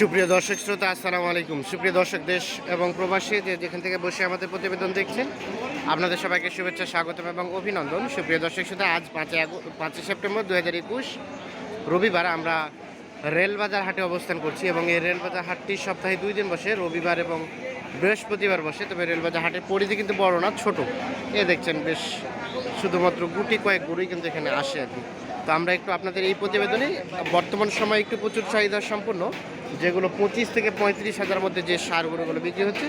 সুপ্রিয় দর্শক শ্রোতা, আসসালামু আলাইকুম। সুপ্রিয় দর্শক দেশ এবং প্রবাসী যে যেখান থেকে বসে আমাদের প্রতিবেদন দেখছেন, আপনাদের সবাইকে শুভেচ্ছা, স্বাগতম এবং অভিনন্দন। সুপ্রিয় দর্শক শ্রোতা, আজ পাঁচই পাঁচই সেপ্টেম্বর দু হাজার একুশ রবিবার আমরা রেলবাজার হাটে অবস্থান করছি এবং এই রেলবাজার হাটটি সপ্তাহে দুই দিন বসে, রবিবার এবং বৃহস্পতিবার বসে। তবে রেলবাজার হাটের পরিধি কিন্তু বড় না, ছোট। এ দেখছেন বেশ শুধুমাত্র গুটি কয়েক গরুই কিন্তু এখানে আসে আর কি। তো আমরা একটু আপনাদের এই প্রতিবেদনে বর্তমান সময় একটু প্রচুর চাহিদা সম্পন্ন যেগুলো পঁচিশ থেকে পঁয়ত্রিশ হাজার মধ্যে যে সার গরুগুলো বিক্রি হচ্ছে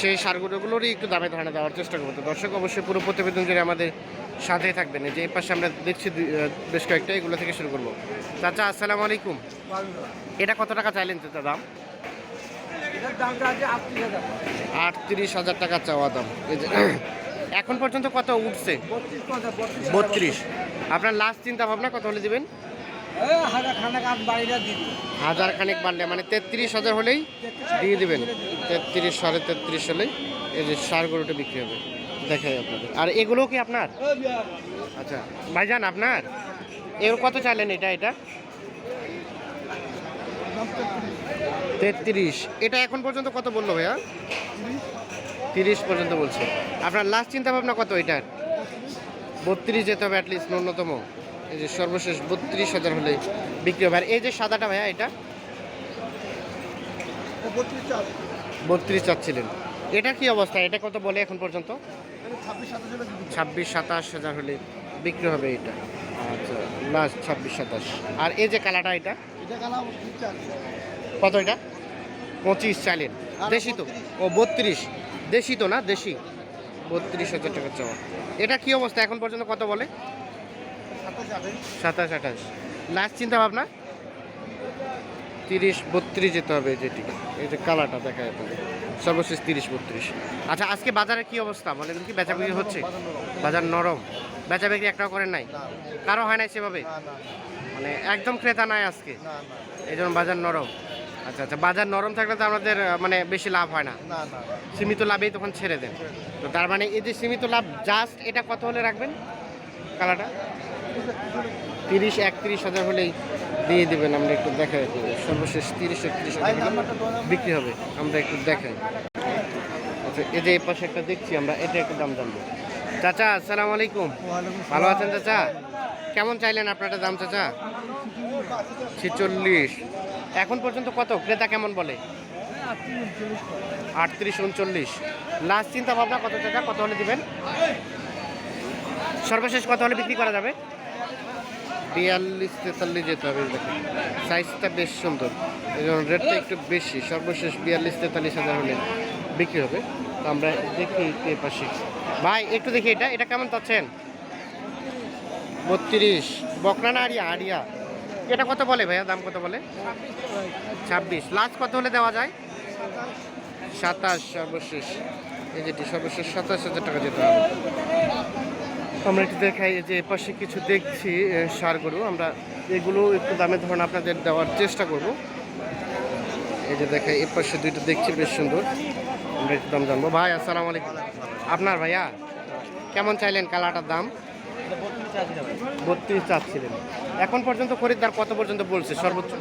সেই সার গরুগুলোরই একটু দামে ধারণা দেওয়ার চেষ্টা করব। তো দর্শক অবশ্যই পুরো প্রতিবেদন জুড়ে আমাদের সাথে থাকবেন। এই যে এই পাশে আমরা দেখছি বেশ কয়েকটা এগুলো থেকে শুরু করব। চাচা আসসালামু আলাইকুম। এটা কত টাকা চাইলেন চাচা দাম? আটত্রিশ হাজার। টাকা চাওয়া দাম। এখন পর্যন্ত কত উঠছে? বত্রিশ। আপনার লাস্ট চিন্তা ভাবনা কত হলে দিবেন? হাজার খানেক বাড়লে মানে তেত্রিশ হাজার হলেই দিয়ে দিবেন। তেত্রিশ সাড়ে তেত্রিশ হলেই এই যে সার গরুটা বিক্রি হবে। দেখাই আপনাদের। আর এগুলো কি আপনার? আচ্ছা ভাইজান আপনার? এগুলো কত চাইলেন এটা এটা? তেত্রিশ। এটা এখন পর্যন্ত কত বলল ভাইয়া? তিরিশ পর্যন্ত বলছে। আপনার লাস্ট চিন্তা ভাবনা কত এটার? বত্রিশ যেতে হবে অ্যাটলিস্ট ন্যূনতম। এই যে সর্বশেষ বত্রিশ হাজার হলে বিক্রি হবে। আর এই যে সাদাটা ভাইয়া এটা? বত্রিশ চাচ্ছিলেন। এটা কি অবস্থা? এটা কত বলে এখন পর্যন্ত? ছাব্বিশ সাতাশ হাজার হলে বিক্রি হবে এটা। আচ্ছা লাস্ট ছাব্বিশ সাতাশ। আর এই যে কালাটা এটা? কত এটা? পঁচিশ চালেন দেশি তো? ও বত্রিশ। দেশি তো না দেশি। বত্রিশ হাজার টাকা চাওয়া। এটা কি অবস্থা? এখন পর্যন্ত কত বলে? সাতাশ আঠাশ। লাস্ট চিন্তা ভাবনা তিরিশ বত্রিশ যেতে হবে যেটি এই যে কালারটা দেখা যাবে সর্বশেষ তিরিশ বত্রিশ। আচ্ছা আজকে বাজারে কি অবস্থা? বলেন কি বেচা বিক্রি হচ্ছে? বাজার নরম। বেচা বিক্রি একটাও করেন নাই? কারও হয় নাই সেভাবে? মানে একদম ক্রেতা নাই আজকে। এই জন্য বাজার নরম। আচ্ছা আচ্ছা বাজার নরম থাকলে তো আমাদের মানে বেশি লাভ হয় না। না না সীমিত লাভেই তখন ছেড়ে দেন। তো তার মানে এই যে সীমিত লাভ জাস্ট এটা কত হলে রাখবেন? কালারটা? তিরিশ একত্রিশ হাজার হলেই দিয়ে দেবেন আমরা একটু দেখাই। সর্বশেষ তিরিশ একত্রিশ বিক্রি হবে। আমরা একটু দেখাই। আচ্ছা এই যে এই পাশে একটা দেখছি আমরা এটা একটু দাম জানব। চাচা আসসালামু আলাইকুম। ভালো আছেন চাচা? কেমন চাইলেন আপনারা দাম চাচা? ছিচল্লিশ। এখন পর্যন্ত কত? ক্রেতা কেমন বলে? আটত্রিশ উনচল্লিশ। লাস্ট চিন্তা ভাবনা কত টাকা? কত হলে দিবেন? সর্বশেষ কত হলে বিক্রি করা যাবে? বিয়াল্লিশ তেতাল্লিশ যেতে হবে সাইজটা বেশ সুন্দর। জন্য রেটটা একটু বেশি। সর্বশেষ বিয়াল্লিশ তেতাল্লিশ হাজার হলে বিক্রি হবে। তো আমরা দেখি এ পাশে। ভাই একটু দেখি এটা। এটা কেমন চাচ্ছেন বত্রিশ। বকনা না আরিয়া? আরিয়া। এটা কত বলে ভাইয়া? দাম কত বলে? ছাব্বিশ। লাস্ট কত হলে দেওয়া যায়? সাতাশ সর্বশেষ। এই যেটি সর্বশেষ সাতাশ হাজার টাকা যেতে হবে। আমরা একটু দেখাই যে এপাশে কিছু দেখছি এ, সার গরু। আমরা এগুলো একটু দামে ধরুন আপনাদের দেওয়ার চেষ্টা করব। এই যে দেখাই এপাশে দুইটা দেখছি বেশ সুন্দর। আমরা একটু দাম জানব। ভাই আসসালামু আলাইকুম। আপনার ভাইয়া? কেমন চাইলেন কালাটার দাম? বত্রিশ চাচ্ছিলেন। এখন পর্যন্ত খরিদ্দার কত পর্যন্ত বলছে? সর্বোচ্চ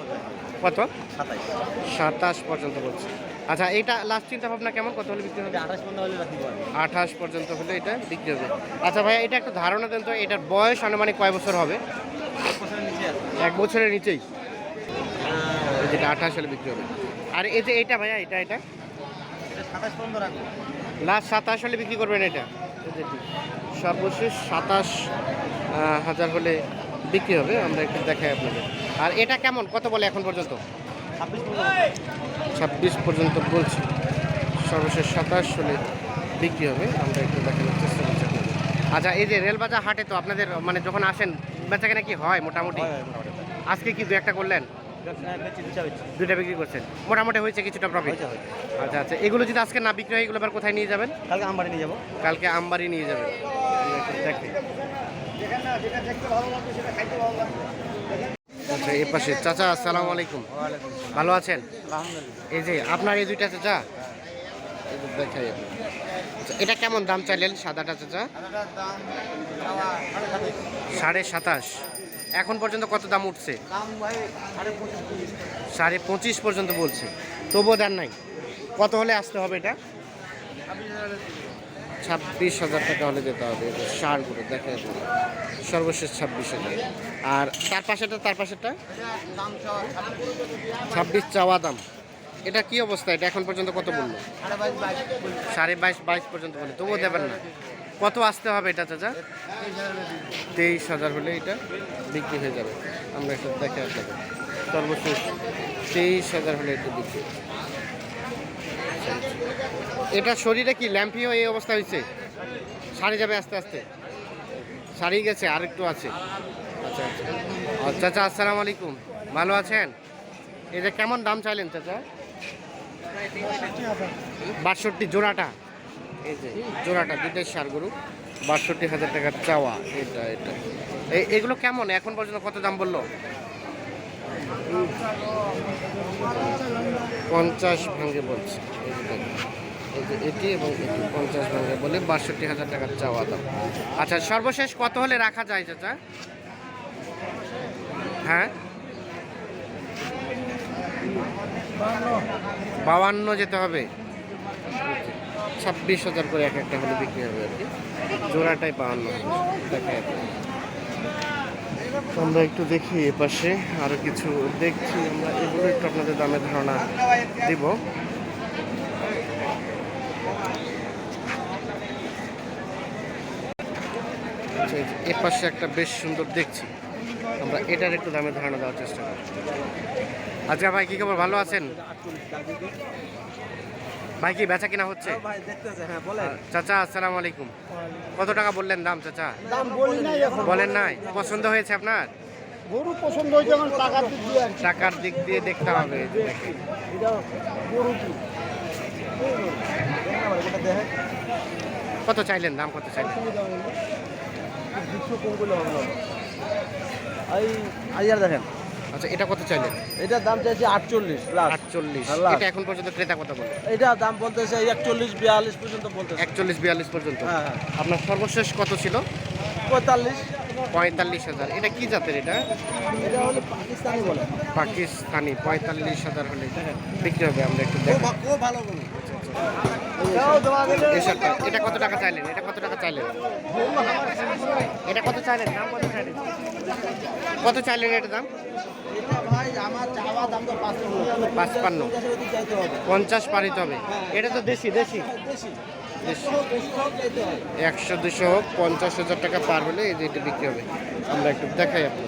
কত? সাতাশ পর্যন্ত বলছে। আচ্ছা এইটা লাস্ট চিন্তা ভাবনা কেমন? কত হলে বিক্রি হবে? আঠাশ পনেরো হলে আঠাশ পর্যন্ত হলে এটা বিক্রি হবে। আচ্ছা ভাইয়া এটা একটা ধারণা দেন তো এটার বয়স আনুমানিক কয় বছর হবে? এক বছরের নিচেই? যেটা আঠাশ হলে বিক্রি হবে। আর এই যে এইটা ভাইয়া এটা এটা? এটা সাতাশ পর্যন্ত রাখব। লাস্ট সাতাশ হলে বিক্রি করবেন এটা? সর্বশেষ সাতাশ হাজার হলে বিক্রি হবে আমরা একটু দেখাই আপনাদের। আর এটা কেমন? কত বলে এখন পর্যন্ত? ছাব্বিশ পর্যন্ত বলছি। সর্বশেষ সাতাশ হলে বিক্রি হবে আমরা একটু দেখানোর চেষ্টা করছি আচ্ছা এই যে রেলবাজার হাটে তো আপনাদের মানে যখন আসেন বেচাকেনা কি হয় মোটামুটি? আজকে কি দু একটা করলেন? দুইটা বিক্রি করছেন। মোটামুটি হয়েছে কিছুটা প্রফিট আচ্ছা আচ্ছা। এগুলো যদি আজকে না বিক্রি হয় এগুলো আবার কোথায় নিয়ে যাবেন? কালকে আমবাড়ি নিয়ে যাব। কালকে আমবাড়ি নিয়ে যাবেন। আচ্ছা পাশে। চাচা আসসালামু আলাইকুম। ভালো আছেন? এই যে আপনার এই দুইটা চাচা? এই দেখাই। আচ্ছা, এটা কেমন দাম চাইলেন সাদাটা চাচা? সাড়ে সাতাশ। এখন পর্যন্ত কত দাম উঠছে? সাড়ে পঁচিশ পর্যন্ত বলছে। তবুও দেন নাই। কত হলে আসতে হবে এটা? ছাব্বিশ হাজার টাকা হলে যেতে হবে। এটা সার করে দেখা যাবে সর্বশেষ ছাব্বিশ হাজার। আর তার পাশেটা তার পাশেটা ছাব্বিশ। চাওয়া দাম। এটা কি অবস্থা? এটা এখন পর্যন্ত কত বলল? সাড়ে বাইশ বাইশ। পর্যন্ত বলে তবুও দেবেন না। কত আসতে হবে এটা, চাচা? তেইশ হাজার হলে এটা বিক্রি হয়ে যাবে। আমরা একটু দেখে আপনাকে সর্বশেষ তেইশ হাজার হলে এটা বিক্রি। এটা শরীরে কি ল্যাম্পিও এই অবস্থা হয়েছে? সারি যাবে আস্তে আস্তে? সারিয়ে গেছে, আর একটু আছে। আচ্ছা আচ্ছা। চাচা, আসসালামু আলাইকুম। ভালো আছেন? এটা কেমন দাম চাইলেন, চাচা? বাষট্টি জোড়াটা। এই যে জোড়াটা দুটাই সার গরু, বাষট্টি হাজার টাকার চাওয়া। এটা এটা। এগুলো কেমন? এখন পর্যন্ত কত দাম বলল? পঞ্চাশ ভাঙ্গে বলছে। এটি এবং এটি, পঞ্চাশ ভাঙ্গে বলে বাষট্টি হাজার টাকার চাওয়া দাম। আচ্ছা সর্বশেষ কত হলে রাখা যায় চাচা? হ্যাঁ? বাউান্ন যেতে হবে। ছাব্বিশ হাজার করে এক একটা হলে বিক্রি হবে আর কি। জোড়াটাই বাউান্ন দেখা আমরা একটু দেখি এ পাশে আরও কিছু। দেখছি আমরা এগুলো একটু আপনাদের দামের ধারণা দিব। আচ্ছা, এ পাশে একটা বেশ সুন্দর দেখছি। আমরা এটার একটু দামের ধারণা দেওয়ার চেষ্টা করি। আচ্ছা ভাই কি খবর? ভালো আছেন? ভাই কি বেচা কিনা হচ্ছে? ভাই দেখতেছে হ্যাঁ বলেন। চাচা আসসালামু আলাইকুম। কত টাকা বললেন দাম চাচা? দাম বলি নাই এখন। বলেন নাই? পছন্দ হয়েছে আপনার? গরু পছন্দ হয়েছে এখন টাকার দিক দিয়ে টাকার দিক দিয়ে দেখতে হবে গরু কি? কত চাইলেন দাম কত চাইলেন? এই আইয়ার দেখেন। আচ্ছা এটা কত চাইলেন? এটার দাম চাইছে আটচল্লিশ লাখ আটচল্লিশ। লাখ। এটা এখন পর্যন্ত ক্রেতা কত বলে? এটা দাম বলতেছে একচল্লিশ বিয়াল্লিশ পর্যন্ত বলতেছে। একচল্লিশ বিয়াল্লিশ পর্যন্ত? আপনার সর্বশেষ কত ছিল? পঁয়তাল্লিশ। পঁয়তাল্লিশ হাজার। এটা কি জাতের এটা? এটা হলে পাকিস্তানি বলে। পাকিস্তানি পঁয়তাল্লিশ হাজার হলে বিক্রি হবে আমরা একটু দেখো। ভালো বলে। এটা কত টাকা চাইলেন? এটা কত টাকা চাইলেন? এটা কত চাইলেন? দাম কত চাইলেন? কত চাইলেন এটার দাম? পাঁচপান্ন। পঞ্চাশ পারিতে হবে। এটা তো দেশি দেশি? একশো দুশো হোক পঞ্চাশ হাজার টাকা পার হলে এই বিক্রি হবে। আমরা একটু দেখাই আপনার